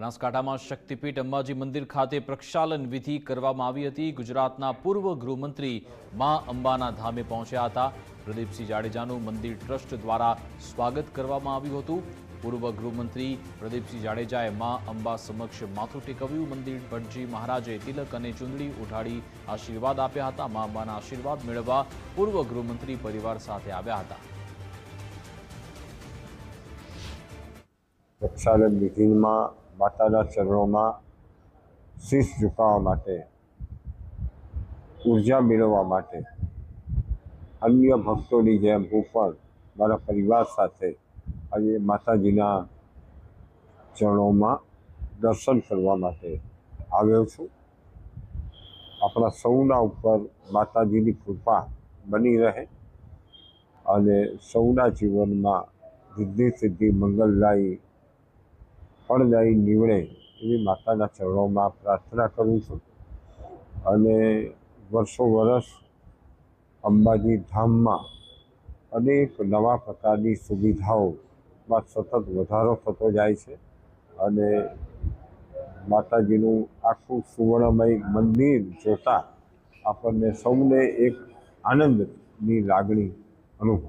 બનાસકાંઠામાં શક્તિપીઠ અંબાજી મંદિર ખાતે પ્રક્ષાલન વિધિ કરવામાં આવી હતી. ગુજરાતના પૂર્વ ગૃહમંત્રી મા અંબાના ધામે પહોંચ્યા હતા. પ્રદીપસિંહ જાડેજાનું મંદિર ટ્રસ્ટ દ્વારા સ્વાગત કરવામાં આવ્યું હતું. પૂર્વ ગૃહમંત્રી પ્રદીપસિંહ જાડેજાએ મા અંબા સમક્ષ માથું ટેકવ્યું મંદિર ભટજી મહારાજે તિલક અને ચુંદડી ઉઠાડી આશીર્વાદ આપ્યા હતા. મા અંબાના આશીર્વાદ મેળવવા પૂર્વ ગૃહમંત્રી પરિવાર સાથે આવ્યા હતા. પ્રક્ષાલન વિધિમાં માતાના ચરણોમાં શીશ ઝુકાવવા માટે, ઊર્જા મેળવવા માટે, અન્ય ભક્તોની જેમ હું પણ મારા પરિવાર સાથે આજે માતાજીના ચરણોમાં દર્શન કરવા માટે આવ્યો છું. આપણા સૌના ઉપર માતાજીની કૃપા બની રહે અને સૌના જીવનમાં સિદ્ધિ સિદ્ધિ મંગલદાયી ફળદાયી નીવડે એવી માતાના ચરણોમાં પ્રાર્થના કરું છું. અને વર્ષો વર્ષ અંબાજી ધામમાં અનેક નવા પ્રકારની સુવિધાઓમાં સતત વધારો થતો જાય છે અને માતાજીનું આખું સુવર્ણમય મંદિર જોતાં આપણને સૌને એક આનંદની લાગણી અનુભવ